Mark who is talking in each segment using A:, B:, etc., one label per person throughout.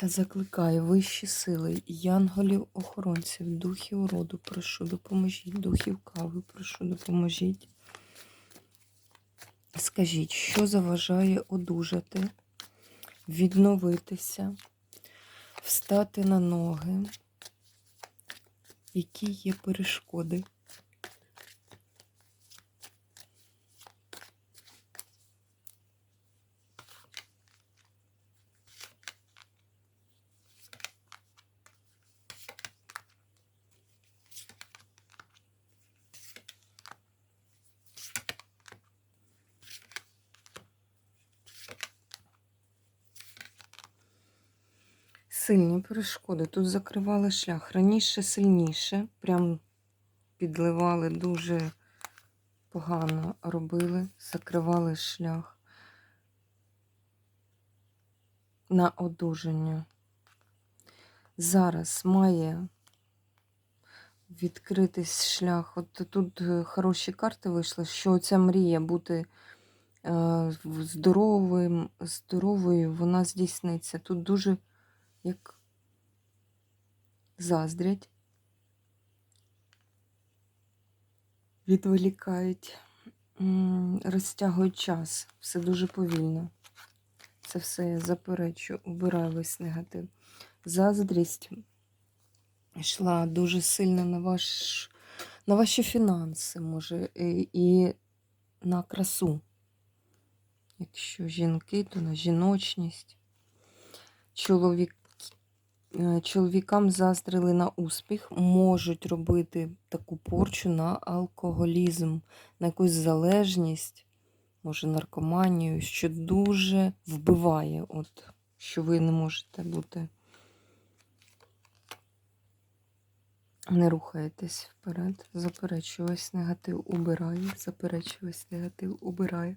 A: Та закликаю вищі сили, янголів, охоронців, духів роду, прошу, допоможіть, духів кави, прошу, допоможіть. Скажіть, що заважає одужати, відновитися, встати на ноги, які є перешкоди. Сильні перешкоди. Тут закривали шлях. Раніше сильніше, прям підливали дуже погано робили, закривали шлях на одужання. Зараз має відкритись шлях. От тут е, хороші карти вийшли, що ця мрія бути е, здоровим, здоровою, вона здійсниться. Тут дуже як заздрять, відволікають, розтягують час. Все дуже повільно. Це все я заперечу, убираю весь негатив. Заздрість йшла дуже сильно на ваш, на ваші фінанси, може, і, на красу. Якщо жінки, то на жіночність. Чоловік, чоловікам заздрили на успіх, можуть робити таку порчу на алкоголізм, на якусь залежність, може, наркоманію, що дуже вбиває, от, що ви не можете бути. Не рухаєтесь вперед. Заперечую весь негатив убираю. Заперечую весь негатив убираю.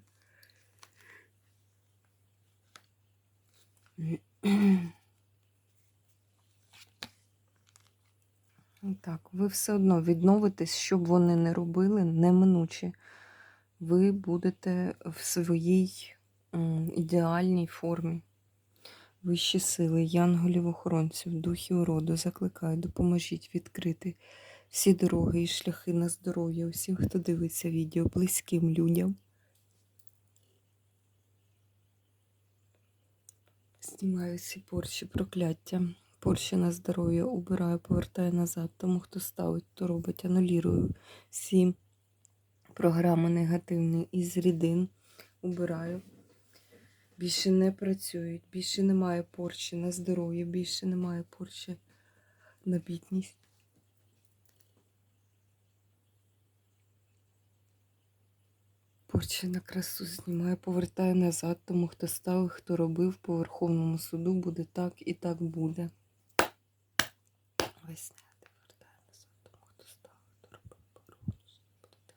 A: Так, ви все одно відновитесь, що б вони не робили, неминуче. Ви будете в своїй ідеальній формі. Вищі сили, янголів охоронців, духів роду закликаю, допоможіть відкрити всі дороги і шляхи на здоров'я усім, хто дивиться відео, близьким людям. Знімаю всі порчі, прокляття, порчі на здоров'я, убираю, повертаю назад. Тому хто ставить, хто робить, анулірую всі програми негативні із рідин. Убираю. Більше не працюють, більше немає порчі на здоров'я, більше немає порчі на бідність. Порчі на красу знімаю, повертаю назад, тому хто ставив, хто робив по Верховному суду, буде так і так буде. Не назад, тому хто ставив, хто робив по Верховному суду, буде так.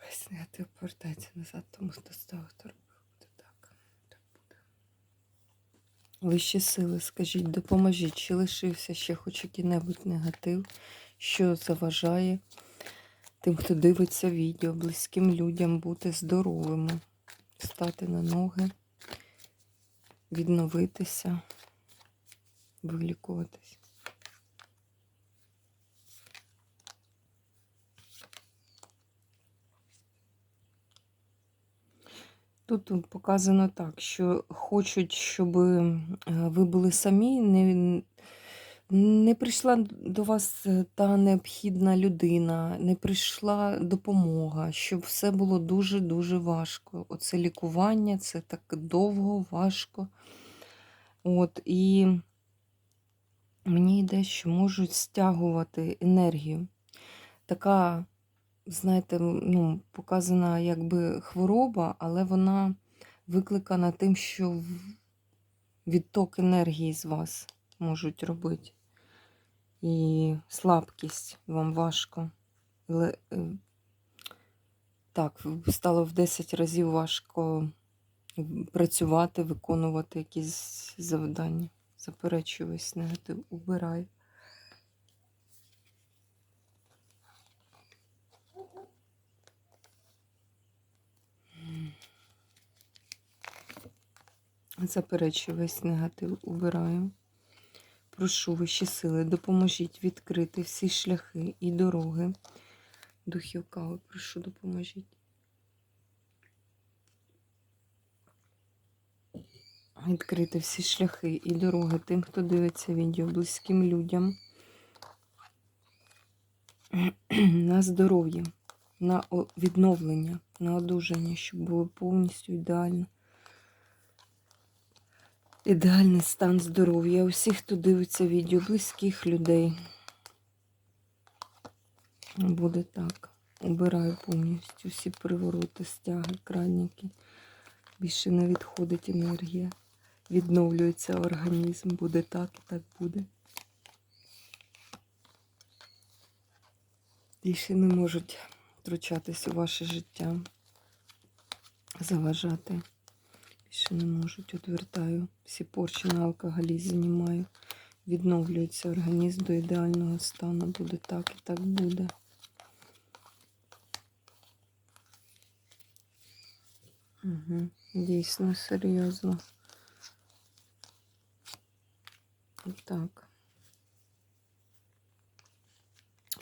A: Весь негатив повертається назад, тому хто хто робив, буде так. Так. Вищі сили, скажіть, допоможіть, чи лишився ще хоч який-небудь негатив, що заважає тим, хто дивиться відео, близьким людям бути здоровими, стати на ноги, відновитися, вилікуватись. Тут показано так, що хочуть, щоб е, ви були самі, не, не прийшла до вас е, та необхідна людина, не прийшла допомога, щоб все було дуже-дуже важко. Оце лікування, це так довго, важко. От, І мені йде, що можуть стягувати енергію. Така знаєте, ну, показана якби хвороба, але вона викликана тим, що відток енергії з вас можуть робити. І слабкість вам важко. Е, так, стало в 10 разів важко працювати, виконувати якісь завдання. Заперечую негатив, убираю. Заперечую негатив, убираю. Прошу вищі сили, допоможіть відкрити всі шляхи і дороги. Духів кави, прошу, допоможіть. Відкрити всі шляхи і дороги тим, хто дивиться відео, близьким людям. На здоров'я, на відновлення, на одужання, щоб було повністю ідеально. Ідеальний стан здоров'я усіх, хто дивиться відео, близьких людей. Буде так. Убираю повністю всі привороти, стяги, кранники. Більше не відходить енергія. Відновлюється організм. Буде так і так буде. Більше не можуть втручатись у ваше життя, заважати. Більше не можуть. Відвертаю. Всі порчі на алкоголізм знімаю. Відновлюється організм до ідеального стану. Буде так і так буде. Угу. Дійсно серйозно. Так.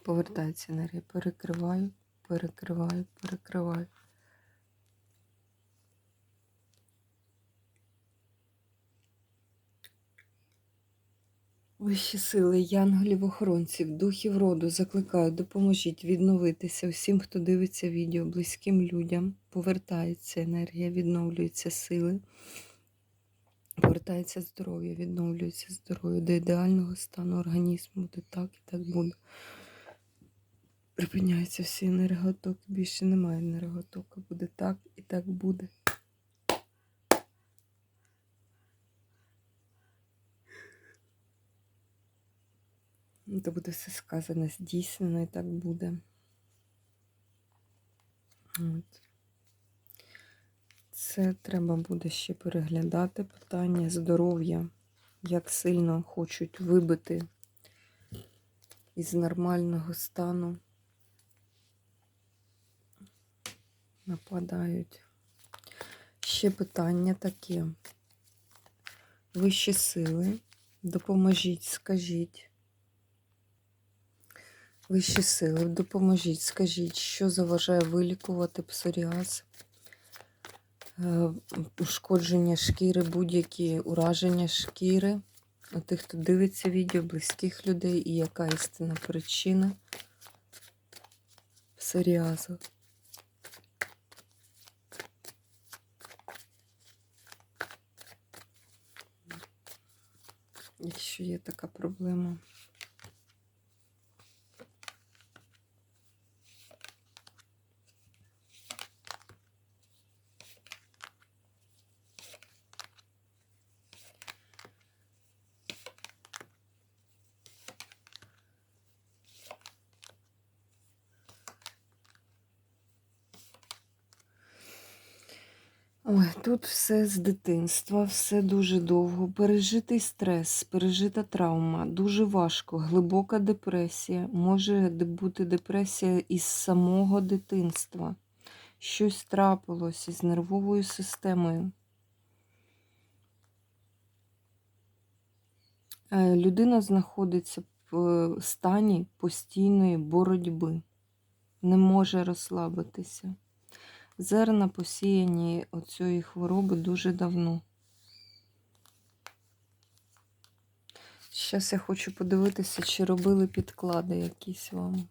A: Повертається енергія. Перекриваю, перекриваю, перекриваю. Вищі сили, янголів, охоронців, духів роду закликаю, допоможіть відновитися всім, хто дивиться відео, близьким людям. Повертається енергія, відновлюються сили. Повертається здоров'я, відновлюється здоров'я до ідеального стану організму. Буде так і так буде. Припиняються всі енерготоки. Більше немає енерготоку. Буде так і так буде. То буде все сказане, здійснено і так буде. От. Це треба буде ще переглядати питання здоров'я, як сильно хочуть вибити із нормального стану. Нападають. Ще питання таке. Вищі сили, допоможіть, скажіть. Вищі сили, допоможіть, скажіть, що заважає вилікувати псоріаз, е, ушкодження шкіри, будь-які ураження шкіри у тих, хто дивиться відео, близьких людей, і яка істинна причина псоріазу. Якщо є така проблема. Тут все з дитинства, все дуже довго. Пережитий стрес, пережита травма, дуже важко, глибока депресія. Може бути депресія із самого дитинства. Щось трапилось із нервовою системою. Е, Людина знаходиться в е, стані постійної боротьби, не може розслабитися. Зерна посіяні оцієї хвороби дуже давно. Зараз я хочу подивитися, чи робили підклади якісь вам.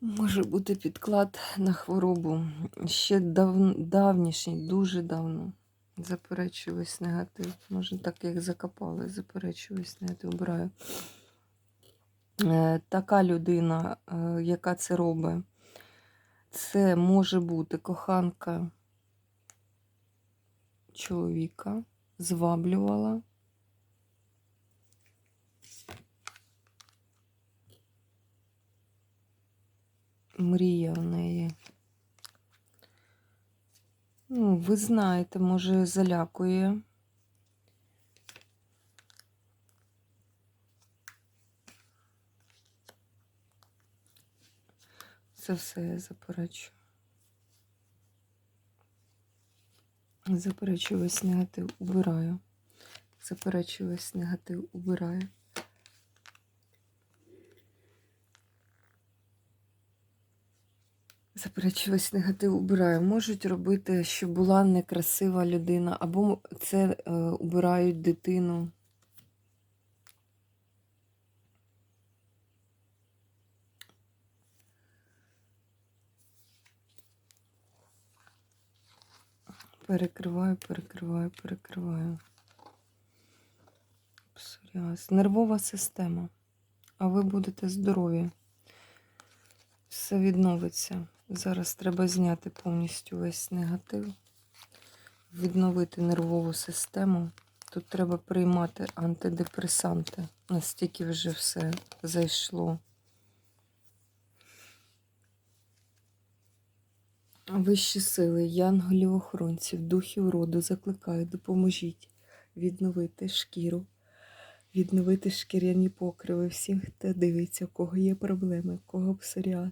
A: Може бути підклад на хворобу ще дав... давнішній, дуже давно. Заперечую весь негатив. Може, так як закопали, заперечую весь негатив, обираю. Е, Така людина, е, яка це робить, це може бути коханка чоловіка, зваблювала. Мрія в неї. Ну, ви знаєте, може, залякує. Це все я заперечую. Заперечую весь негатив, убираю. Заперечую весь негатив, убираю. Заперечую весь негатив, убираю. Можуть робити, щоб була некрасива людина, або це е, убирають дитину. Перекриваю, перекриваю, перекриваю. Псоріаз. Нервова система. А ви будете здорові. Все відновиться. Зараз треба зняти повністю весь негатив, відновити нервову систему. Тут треба приймати антидепресанти. Настільки вже все зайшло. Вищі сили, янголів охоронців, духів роду закликаю, допоможіть відновити шкіру, відновити шкіряні покриви всіх, хто дивиться, у кого є проблеми, у кого псоріаз.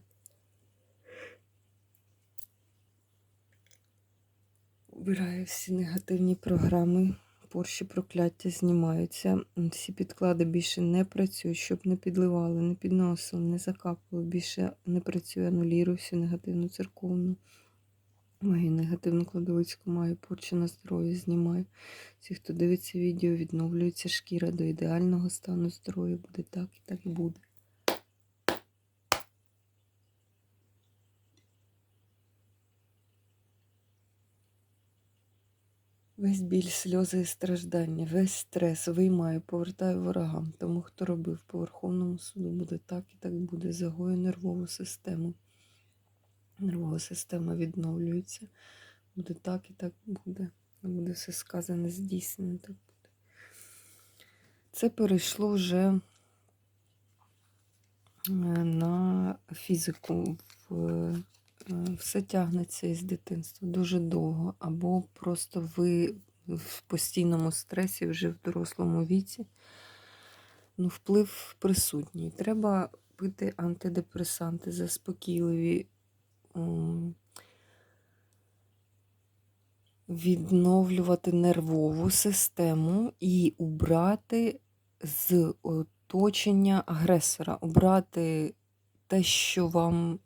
A: Убираю всі негативні програми, порші прокляття знімаються. Всі підклади більше не працюють, щоб не підливали, не підносили, не закапували. Більше не працює, анулірую всю негативну церковну. Маю негативну кладовицьку, маю порчу на здоров'я, знімаю. Всі, хто дивиться відео, відновлюється шкіра до ідеального стану здоров'я. Буде так і так і буде. Весь біль, сльози і страждання, весь стрес виймаю, повертаю ворогам. Тому, хто робив по Верховному суду, буде так і так буде. Загою нервову систему. Нервова система відновлюється. Буде так і так буде. Буде все сказане, здійснено. Так буде. Це перейшло вже е, на фізику. Е, все тягнеться із дитинства дуже довго. Або просто ви в постійному стресі вже в дорослому віці. Ну, вплив присутній. Треба пити антидепресанти, заспокійливі. Відновлювати нервову систему і убрати з оточення агресора, убрати те, що вам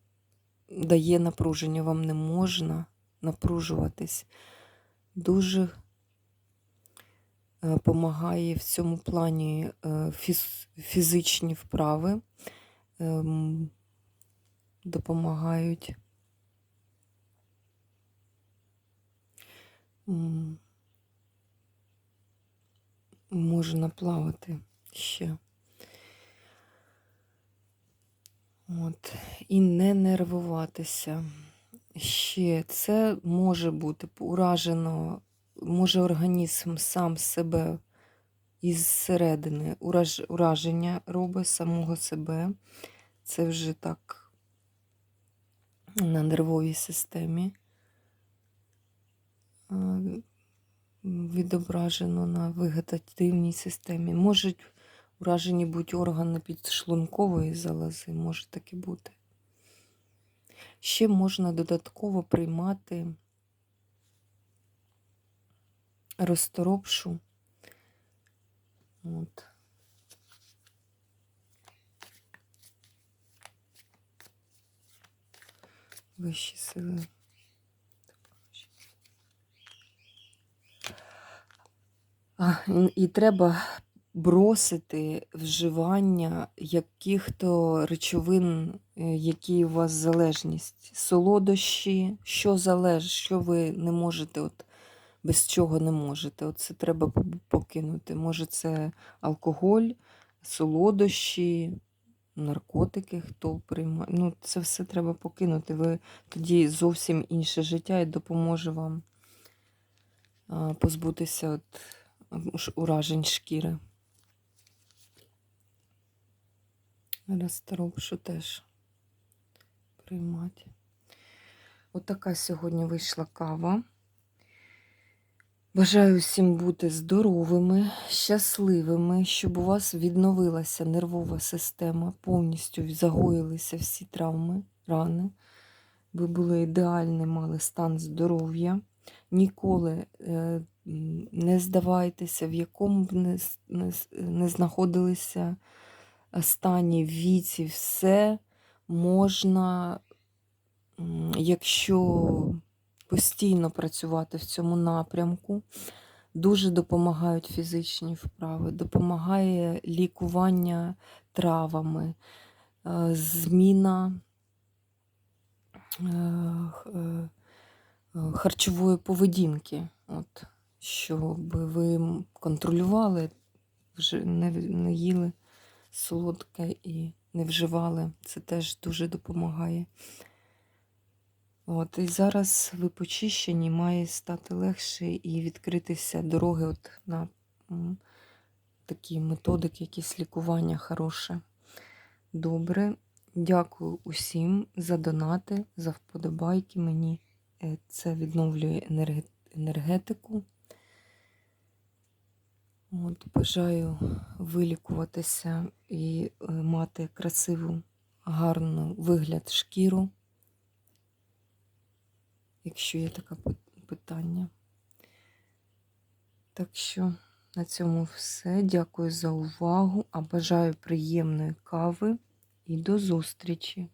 A: дає напруження, вам не можна напружуватись. Дуже допомагає в цьому плані е, фіз- фізичні вправи, ем, допомагають. М, Можна плавати ще. От. І не нервуватися. Ще це може бути уражено, може організм сам себе із середини ураж, ураження робить самого себе. Це вже так на нервовій системі відображено на вегетативній системі. Можуть уражені бути органи підшлункової залози, може таке бути. Ще можна додатково приймати розторопшу. От. Вищі сили. І- треба бросити вживання яких-то речовин, е, які у вас залежність. Солодощі, що залежить, що ви не можете от без чого не можете. Оце треба покинути. Може, це алкоголь, солодощі, наркотики, хто приймає. Ну, це все треба покинути. Ви тоді зовсім інше життя і допоможе вам позбутися от уражень шкіри. Розторопшу теж приймати. Отака сьогодні вийшла кава. Бажаю всім бути здоровими, щасливими, щоб у вас відновилася нервова система, повністю загоїлися всі травми, рани. Ви були ідеальні, мали стан здоров'я. Ніколи е, не здавайтеся, в якому б не, не, не знаходилися е, стані, віці, все можна, якщо постійно працювати в цьому напрямку. Дуже допомагають фізичні вправи, допомагає лікування травами, е, зміна е, харчової поведінки. От, щоб ви контролювали, не, їли солодке і не вживали. Це теж дуже допомагає. От, і зараз ви почищені, має стати легше і відкритися дороги от на такі методики, якісь лікування хороше. Добре. Дякую усім за донати, за вподобайки. Мені е, це відновлює енергетику. От, бажаю вилікуватися і е, мати красиву, гарну вигляд шкіру якщо є таке питання. Так що на цьому все. Дякую за увагу, а бажаю приємної кави і до зустрічі!